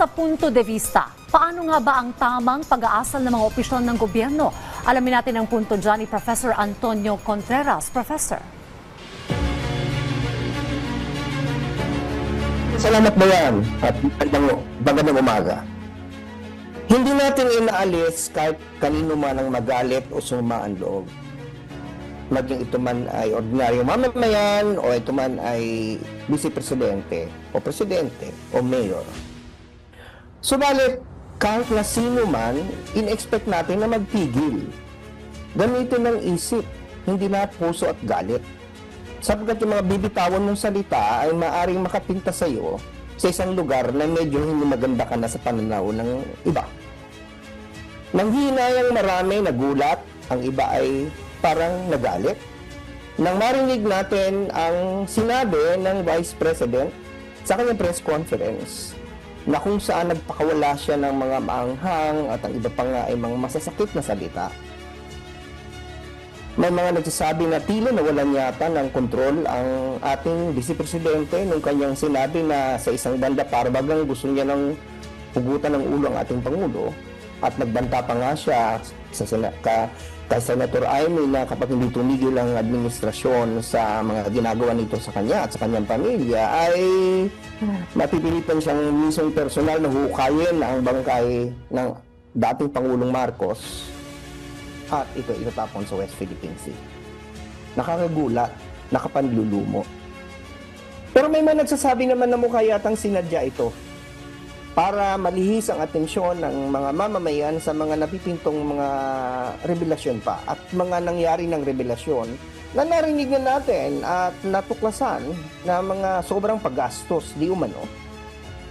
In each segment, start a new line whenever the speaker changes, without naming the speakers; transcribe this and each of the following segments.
sa punto de vista, paano nga ba ang tamang pag-aasal ng mga opisyal ng gobyerno? Alamin natin ang punto dyan ni Professor Antonio Contreras. Professor.
Salamat bayan at magandang, umaga. Hindi natin inaalis kahit kanino man ang magalit o suma ang loob. Maging ito man ay ordinaryong mamamayan o ito man ay vice-presidente o presidente o mayor. Subalit, kahit na sino man, in-expect natin na magpigil. Gamitin ng isip, hindi na puso at galit sapagkat yung mga bibitawan mong salita ay maaring makapinta sa iyo sa isang lugar na medyo hindi maganda ka na sa pananaw ng iba. Nang hinayang marami nagulat, ang iba ay parang nagalit. Nang marinig natin ang sinabi ng Vice President sa kanyang press conference na kung saan nagpakawala siya ng mga maanghang at ang iba pa nga ay mga masasakit na salita. May mga nagsasabi na tila nawalan yata ng kontrol ang ating Vice Presidente nung kanyang sinabi na sa isang banda para bagang gusto niya ng pugutan ng ulo ang ating Pangulo at nagbanta pa nga siya sa ka, kay Senator Amy na kapag hindi tumigil ang administrasyon sa mga ginagawa nito sa kanya at sa kanyang pamilya ay mapipilitan siyang mismong personal na hukayin ang bangkay ng dating Pangulong Marcos at ito itatapon sa West Philippine Sea. Nakakagulat, nakapanlulumo. Pero may mga nagsasabi naman na mukha yatang sinadya ito para malihis ang atensyon ng mga mamamayan sa mga napipintong mga revelasyon pa at mga nangyari ng revelasyon na narinig na natin at natuklasan na mga sobrang paggastos di umano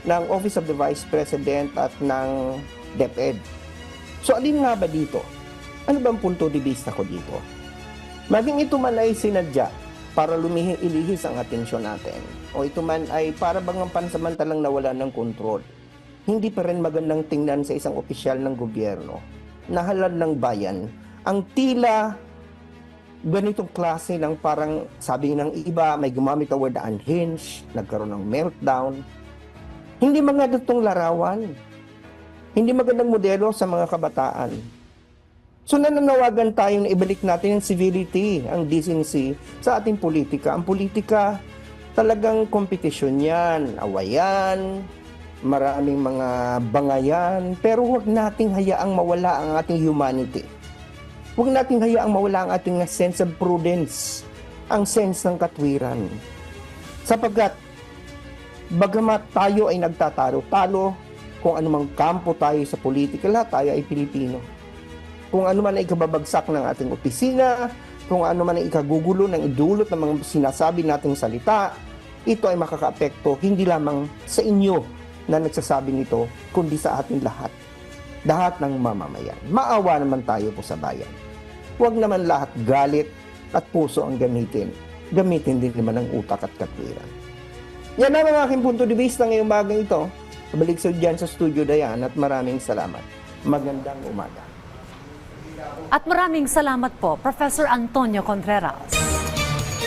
ng Office of the Vice President at ng DepEd. So alin nga ba dito? Ano bang punto de vista ko dito? Maging ito man ay sinadya para lumihi ilihis ang atensyon natin o ito man ay para bang ang pansamantalang nawala ng kontrol. Hindi pa rin magandang tingnan sa isang opisyal ng gobyerno na halal ng bayan ang tila ganitong klase ng parang sabi ng iba may gumamit ng word na unhinged, nagkaroon ng meltdown. Hindi mga datong larawan. Hindi magandang modelo sa mga kabataan. So nananawagan tayo na ibalik natin ang civility, ang decency sa ating politika. Ang politika talagang kompetisyon yan, awayan, maraming mga bangayan, pero huwag nating hayaang mawala ang ating humanity. Huwag nating hayaang mawala ang ating sense of prudence, ang sense ng katwiran. Sapagkat bagamat tayo ay nagtatalo-talo, kung anumang kampo tayo sa politika, lahat tayo ay Pilipino kung ano man ay ikababagsak ng ating opisina, kung ano man ay ikagugulo ng idulot ng mga sinasabi nating salita, ito ay makakaapekto hindi lamang sa inyo na nagsasabi nito, kundi sa ating lahat. Lahat ng mamamayan. Maawa naman tayo po sa bayan. Huwag naman lahat galit at puso ang gamitin. Gamitin din naman ang utak at katwiran. Yan ang aking punto de vista ngayong umagang ito. Balik sa dyan sa studio Dayan at maraming salamat. Magandang umaga.
At maraming salamat po, Professor Antonio Contreras.